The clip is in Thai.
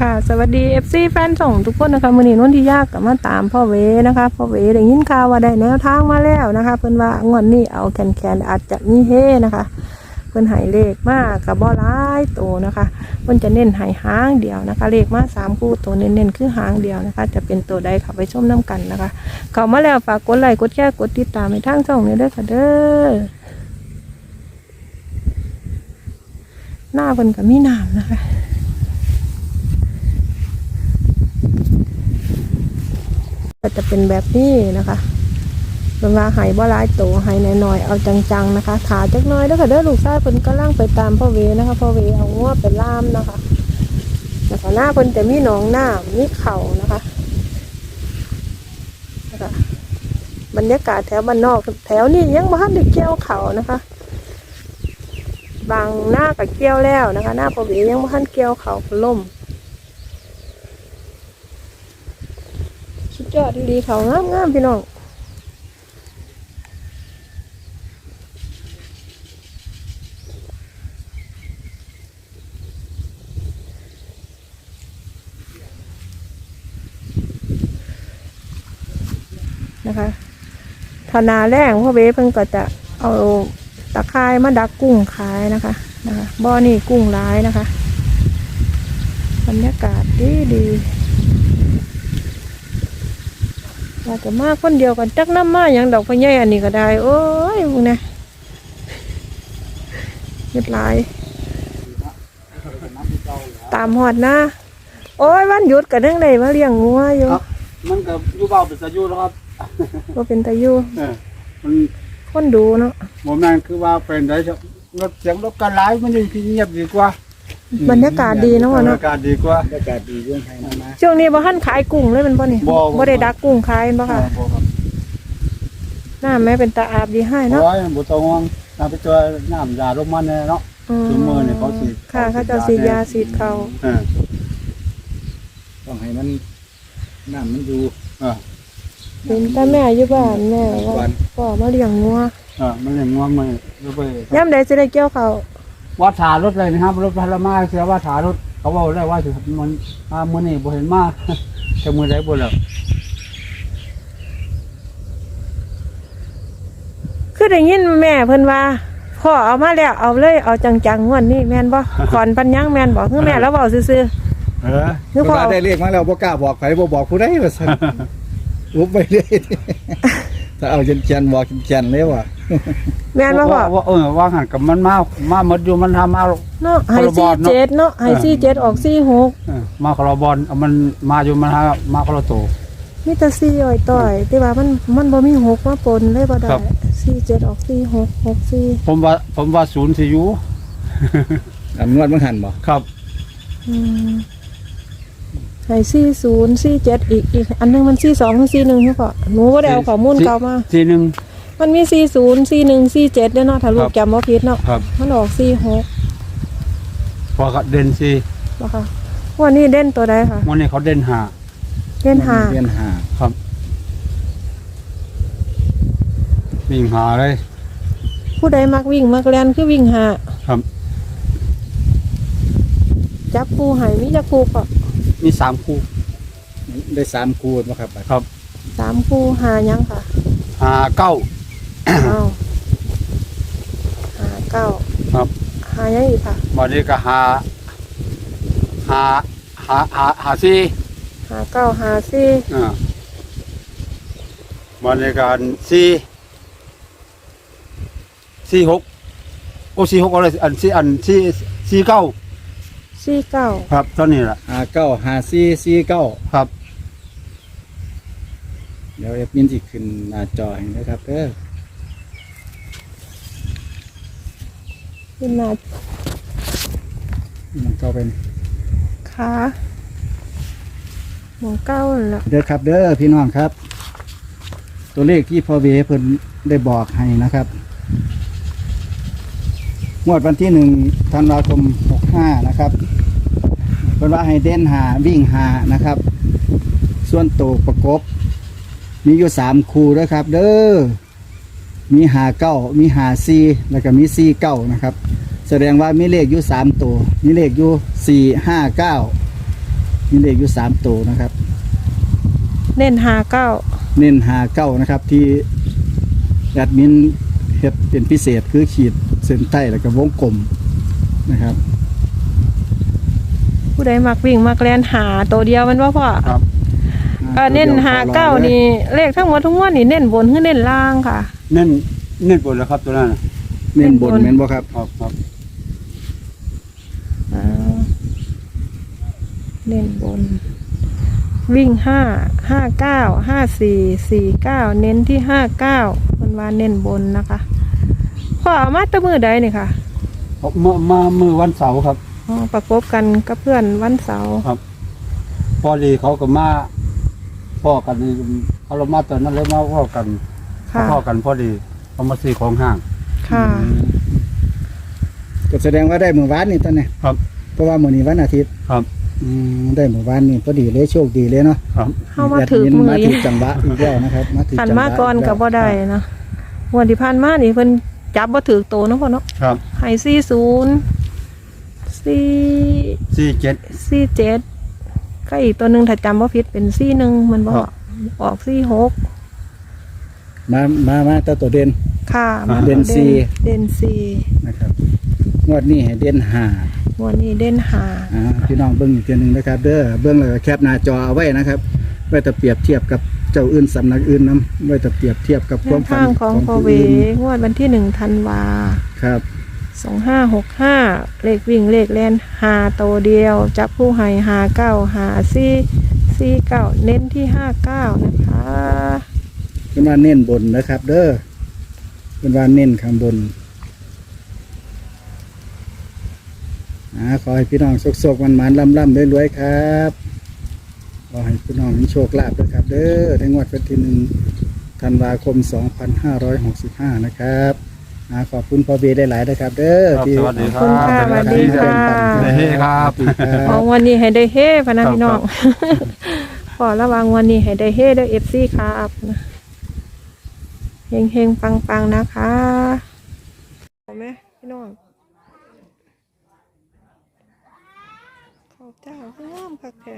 ค่ะ สวัสดี FC แฟนส่งทุกคนนะคะมือนี้นนที่ยากกับมาตามพ่อเวนะคะพ่อเวได้ยินข่าวว่าได้แนวทางมาแล้วนะคะ เพิ่นว่างวดนี้เอาแคนแคนอาจจะมีเฮนะคะ เพิ่นหายเลขมากกับบ่ร้ายโตนะคะเพิ่นจะเน้นหายหางเดียวนะคะ เลขมาสามคู่ตัวเน้นๆคือหางเดียวนะคะ จะเป็นตัวใดเข้าไปชมน้ำกันนะคะ เข้ามาแล้วฝากกดไลค์กดแชร์กดติดตามให้ทางช่องนี้ด้วยค่ะเด้อหน้าเพิ่นก็มีน้ำนะคะ ก็จะเป็นแบบนี้นะคะเป็นว่าหายบ่ร้ายโตหายน้อยๆเอาจังๆนะคะถาจักน้อยแล้วค่ะเด้อลูกชายเพิ่นก็ล่างไปตามพ่อเวนะคะพ่อเวเอาง้วไปล่ามนะคะนะคะหน้าเพิ่นจะมีหนองหน้ามีเข่านะคะนะคะบรรยากาศแถวบ้านนอกแถวนี้ยังบ่ทันได้เกี่ยวเข่านะคะ บางหน้าก็เกี่ยวแล้วนะคะ หน้าพ่อเวยังบ่ทันเกี่ยวเข่าล่ม สุดยอดดีๆเขางามงามพี่น้องนะคะธนาแรงพ่อเวเพิ่งก็จะเอาตะไคร้มาดักกุ้งขายนะคะนะคะบ่อนี่กุ้งร้ายนะคะ บรรยากาศดีดีๆ ว่าจะมาคนเดียวกันจักน้ำมาอย่างดอกพะไยอันนี้ก็ได้ โอ้ยพวกเนี้ยเฮ็ดหลาย ตามหอดนะ โอ้ยวันหยุดกันเรื่องใดมาเลี้ยงงัวอยู่ครับ มันก็อยู่เบาเป็นสายุนะครับก็เป็นตาอยู่เออมันคนดูเนาะโมแมนคือว่าเป็นได้จะรถเสียงรถกันหลายมันอยู่ที่เงียบดีกว่า บรรยากาศดีเนาะบรวะรเนาะยากาศดีกว่า บรรยากาศดีเรื่องไทยนะนะ ช่วงนี้บ่ทันขายกุ้งเลยแมันบ่นี่บ่บ่ บ่ได้ดักกุ้งขายแม่นบ่ค่ะเออบ่ครับหน้าแม่เป็นตาอาบดีให้เนาะโอ้ยบ่ต้องห่วงน้ำไปเจอน้ำยาลงมันแน่เนาะอืถุงมือนี่เขาฉีดค่ะเขาจะฉีดยาฉีดเขาเออต้องให้มันน้ำมันอยู่เออ เห็นแต่แม่อยู่บ้านแม่ว่าพ่อมาเลี้ยงงัวเออมันอย่างง่วงมันรู้ไปยามใดจะได้เกี่ยวเขา วว่าถารถเลยนะครับรถพลามาเสียว่าถารถเขาบอกได้ว่าสิมันมามื้อนี้บ่เห็นมาจะมื้อใดบ่แล้วคือได้ยินแม่เพิ่นว่าพ่อเอามาแล้วเอาเลยเอาจังๆงวดนี้แม่นบ่ขอนปัญญังแม่นบ่คือแม่แล้วเว้าซื่อเออๆคือพ่อเวลาได้เรียกมาแล้วบ่กล้าบอกใครบ่บอกผู้ใดว่าซั่นอุบไปเลย ถ้าเอาเจนๆบอกเจนๆเลยว่ะแม่นบ่พ่อว่าเออว่าหันกับมันมามาหมดอยู่มันทำมา เนาะให้คนละบอลเนาะสี่เจ็ดเนาะให้ซี่เจ็ดออกสี่หกเออมาคาราบอลเอามันมาอยู่มันหามาคาราโต มีแต่สี่อ้อยต่อย แต่ว่ามันมันบ่มีหกมาปนเลยบ่ได้ครับสี่เจ็ดออกสี่หกหกสี่ผมว่าผมว่าศูนย์สิอยูอันนวดมันหันบ่ครับอืม ให้สี่ศูนย์สี่เจ็ดอีกอีกอันหนึงมันสี่สองสี่หนึ่งใช่ปะหนูก็ได้เอาข้อมูลเก่ามาทีหนึ่งมันมีสี่ศูนย์สี่หนึ่งสี่เจ็ดเนาะถ้าลูคกรับจำว่าผิดเนาะครับมันออกสี่หกพอเขาเด่นสี่บ่ค่ะวันนี้เด่นตัวใดค่ะวันนี้เขาเด่นหาเด่นห้าเรียนหาครับวิ่งหาเลยผู้ใดมักวิ่งมักเรียนคือวิ่งห้าครับ จับคู่ให้มีจักคู่ก็ มีสามคู่ได้สามคูณบ่ครับครับสามคู่หายังค่ะ หาเก้า อ้าวหาเก้าครับ หายังอีกค่ะวันนี้ก็หาหาหาหาหาสี่หาเก้าหาสี่อ่าวันนี้ก็สี่สี่หกโอ้สี่หกอะไรอันสี่อันสี่สี่เก้า สี่เก้าครับเท่านี้แหละหาเก้าหาสี่สี่เก้าครับเดี๋ยวเอฟมินสิขึ้นหน้าจอให้นะครับเด้อขึ้นมามันเข้าไปขาหมองเก้านั่นแหละเด้อครับเด้อพี่น้องครับ ตัวเลขที่พ่อเวเพิ่นได้บอกให้นะครับงวดวันที่หนึ่งธันวาคมหกห้านะครับ เพิ่นว่าให้เด่นหาวิ่งหานะครับ ส่วนตัวประกบ มีอยู่สามคู่ด้วยครับ เด้อมีหาเก้ามีหาซีแล้วก็มีซีเก้านะครับ แสดงว่ามีเลขอยู่สามตัว มีเลขอยู่สี่ห้าเก้ามีเลขอยู่สามตัวนะครับ เน้นหาเก้าเน้นหาเก้านะครับที่แอดมินเฮ็ดเป็นพิเศษคือขีดเส้นใต้แล้วก็วงกลมนะครับ ผู้ใดมักวิ่งมักแลนหาตัวเดียวมันว่าพ่อครับเออเน้นหาเก้านี่เลขทั้งหมดทั้งมวลนี่เน้นบนหรือเน้นล่างค่ะ เน้นเน้นบนแล้วครับตัวนั้นน่ะเน้นบนเน้นบนแม่นบ่ครับครับครับอ่าเน้นบน วิ่งห้าห้าเก้าห้าสี่สี่เก้าเน้นที่ห้าเก้ามันว่าเน้นบนนะคะพ่อเอามาแตะมือใดนี่ค่ะเอามามามือวันเสาร์ครับ อ๋อประกบกันกับเพื่อนวันเสาร์พอดีเขาก็มาพ่อกันนี่เขาเรามาตอนนั้นเลยมาพ่อกันค่ะ พ่อกันพอดีเขามาซื้อของห้าง ค่ะ ก็แสดงว่าได้เมื่อวานนี่ตอนนี้ครับ เพราะว่ามื้อนี้วันอาทิตย์ครับ อืมได้เมื่อวานนี่พอดีเลยโชคดีเลยเนาะครับ เข้ามาถือแดมืนอมาถือจังหวะอีกแล้วนะครับ มาถือขันจังหวะมาก่อนอีกับแล้วบ่ได้เนาะงวันที่ผ่านมานี่เพิ่นจับบ่ถือโตเนาะพ่อเนาะครับ ให้สี่ศูนย์ สี่สี่เจ็ดสี่เจ็ดก็อีกตัวหนึ่งถ้าจำว่าผิดเป็นสี่หนึ่งมันบอครักบออกสี่หกมามามาแต่ตัวเด่น ค่ะอ่าเด่นสี่ เด่นสี่นะครับงวดนี้ให้เด่นห้าวันนี้เด่นหาอ่าพี่น้องเบิ้งอีกทีหนึ่งนะครับเด้อเบิ้งแล้วก็แคปหน้าจอเอาไว้นะครับไว้แต่เปรียบเทียบกับเจ้าอื่นสำนักอื่นนํไว้แต่เปรียบเทียบกับคแนวามวฝันทางของของพอผู้เวอื่นงวดวันที่หนึ่งธันวา ครับ สองห้าหกห้าเลขวิ่งเลขแลนหาโตเดียว จับผู้ให้หาเก้าหาสี่สี่เก้าเน้นที่ห้าเก้านะคะเป็นว่าเน้นบนนะครับ เด้อเป็นว่าเน้นข้างบนอ่าขอให้พี่น้องโชคๆมันมันๆล่ำรวยๆครับขอให้พี่น้องมีโชคลาภด้วยครับ เด้อในงวดวันที่หนึ่งธันวาคม 2565 นะครับ อ่าขอบคุณพ่อเบได้หลายๆนะครับ เด้อครับที่สวัสดีคขอบรัคุณบค่ะสวัสดีค่ะได้เฮ้ครับสวัสดีคขรัอบงวันนี้ให้ได้เฮ้พะนะครับพี่น้องขอระวังวันนี้ให้ได้เฮ้ด้วยเอฟซีครับนะเฮงเฮงปังปังๆนะคะเอาไหมพี่น้องขอบเจ้าก็งามคักแท้